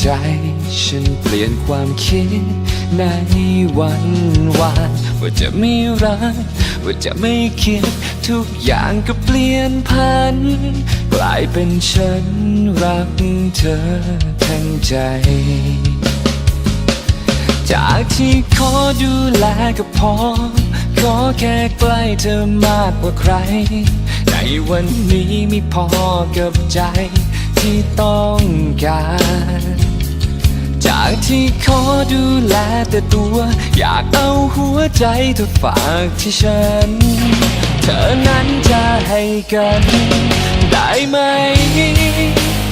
ใจ ฉันเปลี่ยนความคิดในวันวานว่าจะไม่รัก ว่าจะไม่คิด ทุกอย่างก็เปลี่ยนพัน กลายเป็นฉันรักเธอทั้งใจ จากที่ขอดูแลก็พอ ขอแค่ใกล้เธอมากกว่าใคร ในวันนี้มีพอกับใจที่ต้องการ ที่ขอดูแลแต่ตัว อยากเอาหัวใจเธอฝากที่ฉัน เธอนั้นจะให้กัน ได้ไหม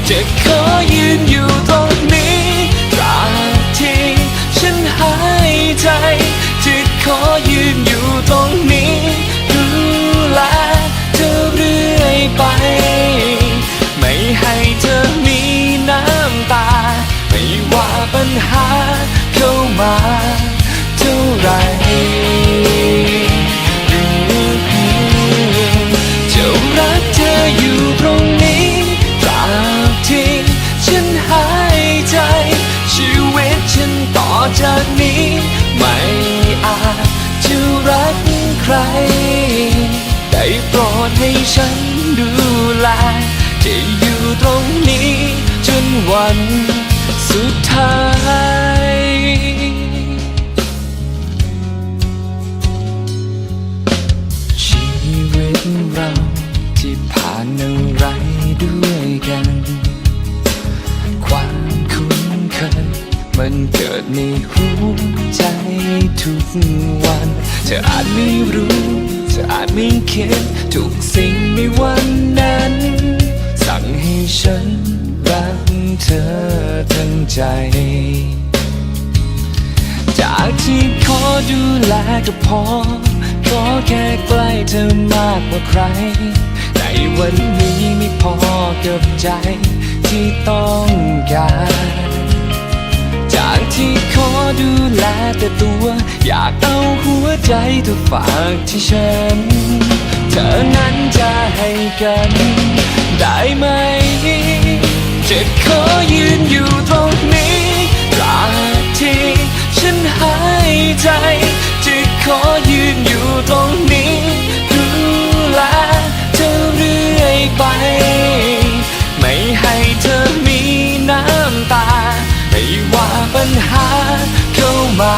จะขอยืนอยู่ตรงนี้ตรา ปัญหาเข้ามาเท่าไหรจะรักเธออยู่ตรงนี้ตราบที่ฉันหายใจ ชีวิตฉันต่อจากนี้ ไม่อาจจะรักใคร ได้โปรดให้ฉันดูแลจะอยู่ตรงนี้จนวัน สุดท้าย ชีวิตเราที่ผ่านอะไรด้วยกัน ความคุ้นเคยมันเกิดในหัวใจทุกวัน เธออาจไม่รู้เธออาจไม่คิดทุกสิ่งในวันนั้น สั่งให้ฉัน เธอทั้งใจ จากที่ขอดูแลก็พอ ขอแค่ใกล้เธอมากกว่าใคร ในวันนี้ไม่พอกับใจที่ต้องการ จากที่ขอดูแลแต่ตัว อยากเอาหัวใจเธอฝากที่ฉัน เธอนั้นจะให้กัน ได้ไหม ยืนอยู่ตรงนี้ตราบที่ฉันหายใจจะขอยืนอยู่ตรงนี้ดูแลเธอเรื่อยไป ไม่ให้เธอมีน้ำตา ไม่ว่าปัญหาเข้ามา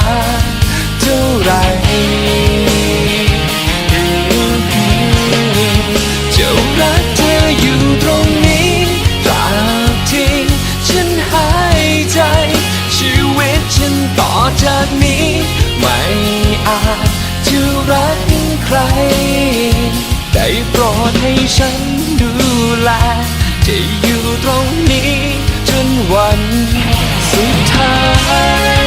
เท่าไหร ฉันดูแลจะอยู่ตรงนี้จนวันสุดท้าย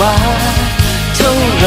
มาเท่าไร